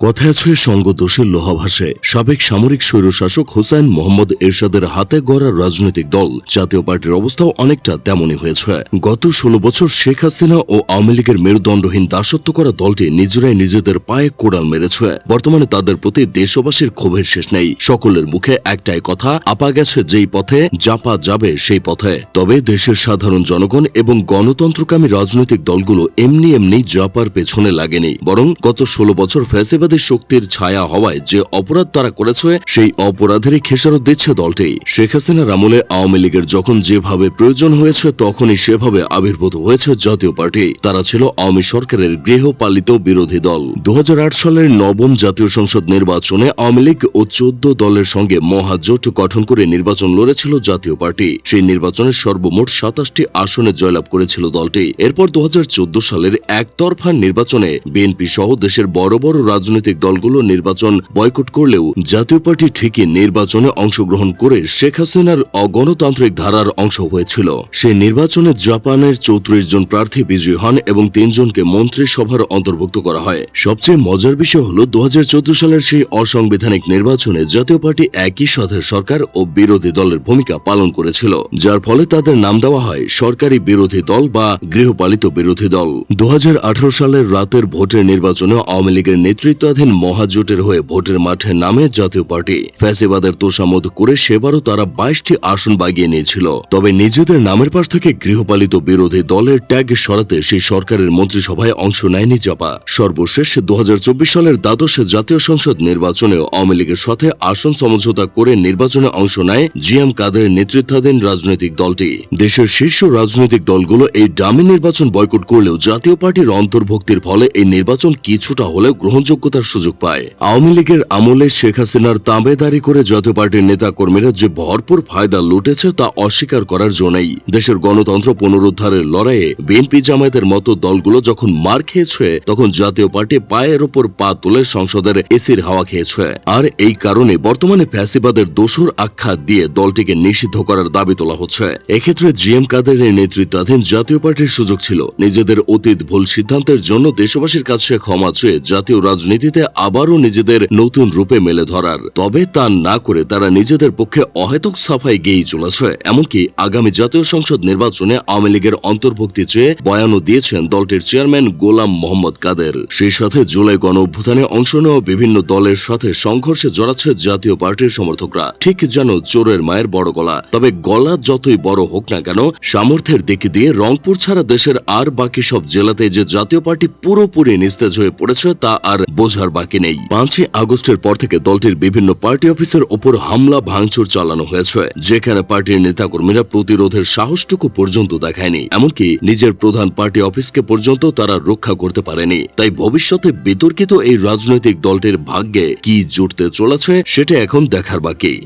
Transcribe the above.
কথায় আছে সঙ্গদোষের লোহা ভাসে সাবেক সামরিক স্বৈরশাসক হোসেন মোহাম্মদ এরশাদের হাতে গড়া রাজনৈতিক দল। জাতীয় পার্টির অবস্থাও অনেকটা তেমনই হয়েছে। গত ষোলো বছর শেখ হাসিনা ও আওয়ামী লীগের মেরুদণ্ডহীন দাসত্ব করা দলটি নিজেরাই নিজেদের পায়ে কোড়াল মেরেছে। বর্তমানে তাদের প্রতি দেশবাসীর ক্ষোভের শেষ নেই। সকলের মুখে একটাই কথা, আপা গেছে যেই পথে, জাপা যাবে সেই পথে। তবে দেশের সাধারণ জনগণ এবং গণতন্ত্রকামী রাজনৈতিক দলগুলো এমনি এমনি জাপার পেছনে লাগেনি। বরং গত ষোলো বছর ফ্যাসিবাদী শক্তির ছায়া হওয়ায় যে অপরাধ তারা করেছে, সেই অপরাধেরই খেসারত দিচ্ছে দলটি। শেখ হাসিনার আমলে আওয়ামী লীগের যখন যেভাবে প্রয়োজন হয়েছে, তখনই সেভাবে আবির্ভূত হয়েছে জাতীয় পার্টি। তারা ছিল আওয়ামী সরকারের গৃহপালিত বিরোধী দল। দু হাজার আট সালের নবম জাতীয় সংসদ নির্বাচনে আওয়ামী লীগ ও চোদ্দ দলের সঙ্গে মহাজোট গঠন করে নির্বাচন লড়েছিল জাতীয় পার্টি। সেই নির্বাচনে সর্বমোট সাতাশটি আসনে জয়লাভ করেছিল দলটি। এরপর দু হাজার চোদ্দ সালের একতরফা নির্বাচনে বিএনপি সহ দেশের বড় বড় রাজনৈতিক দলগুলো নির্বাচন বয়কট করলেও জাতীয় পার্টি ঠিকই নির্বাচনে অংশগ্রহণ করে শেখ হাসিনার অগণতান্ত্রিক ধারার অংশ হয়েছিল। সেই নির্বাচনে জাপানের চৌত্রিশ জন প্রার্থী বিজয়ী হন এবং তিনজনকে মন্ত্রিসভার অন্তর্ভুক্ত করা হয়। সবচেয়ে মজার বিষয় হল দু হাজার চৌদ্দ সালের সেই অসাংবিধানিক নির্বাচনে জাতীয় পার্টি একই সাথে সরকার ও বিরোধী দলের ভূমিকা পালন করেছিল, যার ফলে তাদের নাম দেওয়া হয় সরকারি বিরোধী দল বা গৃহপালিত বিরোধী দল। দু হাজার আঠারো সালের রাতের ভোটের নির্বাচনে আওয়ামী লীগের নেতৃত্বাধীন মহাজোটের হয়ে ভোটের মাঠে নামে জাতীয় পার্টি। ফ্যাসিবাদের তোষামত করে সেবারও তারা বাইশটি আসন বাগিয়ে নিয়েছিল। তবে নিজেদের নামের পাশ থেকে গৃহপালিত বিরোধী দলের ট্যাগ সরাতে সেই সরকারের মন্ত্রিসভায় অংশ নেয়নি জাপা সর্বশেষ দু সালের দ্বাদশ জাতীয় সংসদ নির্বাচনে আওয়ামী লীগের সাথে আসন সমঝোতা করে নির্বাচনে অংশ নেয় জি এম কাদের নেতৃত্বাধীন রাজনৈতিক দলটি। দেশের শীর্ষ রাজনৈতিক দলগুলো এই ডামি নির্বাচন বয়কট করলেও জাতীয় পার্টির অন্তর্ভুক্তির ফলে এই নির্বাচন কিছুটা হলেও গ্রহণযোগ্যতার সুযোগ পায়। আওয়ামী লীগের আমলে শেখ হাসিনার তাঁবেদারি করে জাতীয় পার্টির নেতা কর্মীরা যে ভরপুর ফায়দা লুটেছে তা অস্বীকার করার জো নেই। দেশের গণতন্ত্র পুনরুদ্ধারের লড়াইয়ে বিএনপি জামায়াতের মতো দলগুলো যখন মার খেয়েছে, তখন জাতীয় পার্টি পায়ের ওপর পা তুলে সংসদের এসির হাওয়া খেয়েছে। আর এই কারণে বর্তমানে ফ্যাসিবাদের দোসর আখ্যা দিয়ে দলটিকে নিষিদ্ধ করার দাবি তোলা হচ্ছে। এক্ষেত্রে জি এম কাদেরের নেতৃত্বাধীন জাতীয় পার্টির সুযোগ ছিল। নিজেদের অতীত ভুল সিদ্ধান্তের জন্য দেশবাসীর কাছে ক্ষমা চেয়ে জাতীয় রাজনীতিতে আবারও নিজেদের নতুন রূপে মেলে ধরার। তবে তা না করে তারা নিজেদের পক্ষে অহেতুক সাফাই গেয়েই চলেছে এমনকি আগামী জাতীয় সংসদ নির্বাচনে আওয়ামী লীগের অন্তর্ভুক্তি চেয়ে বয়ানও দিয়েছেন দলটির চেয়ারম্যান গোলাম মোহাম্মদ কাদের। সেই সাথে জুলাই গণ অভ্যুত্থানে অংশ নেওয়া বিভিন্ন দলের সাথে সংঘর্ষে জড়াচ্ছে জাতীয় পার্টির সমর্থকরা। ঠিক যেন চোরের মায়ের বড় গলা। তবে গলা যতই বড় হোক না কেন, সামর্থ্যের দিক দিয়ে রংপুর ছাড়া দেশের আর বাকি সব জেলাতে যে জাতীয় পার্টি পুরোপুরি নিস্তেজ হয়ে পড়েছে, তা আর বোঝার বাকি নেই। পাঁচই আগস্টের পর থেকে দলটির বিভিন্ন পার্টি অফিসের ওপর হামলা, ভাঙচুর চালানো হয়েছে, যেখানে পার্টির নেতাকর্মীরা প্রতিরোধের সাহসটুকু পর্যন্ত দেখায়নি। এমনকি নিজের প্রধান পার্টি অফিসকে পর্যন্ত তারা রক্ষা করতে পারেনি। তাই ভবিষ্যতে বিতর্কিত এই রাজনৈতিক দলটির ভাগ্যে কি জুটতে চলেছে, সেটা এখন দেখার বাকি।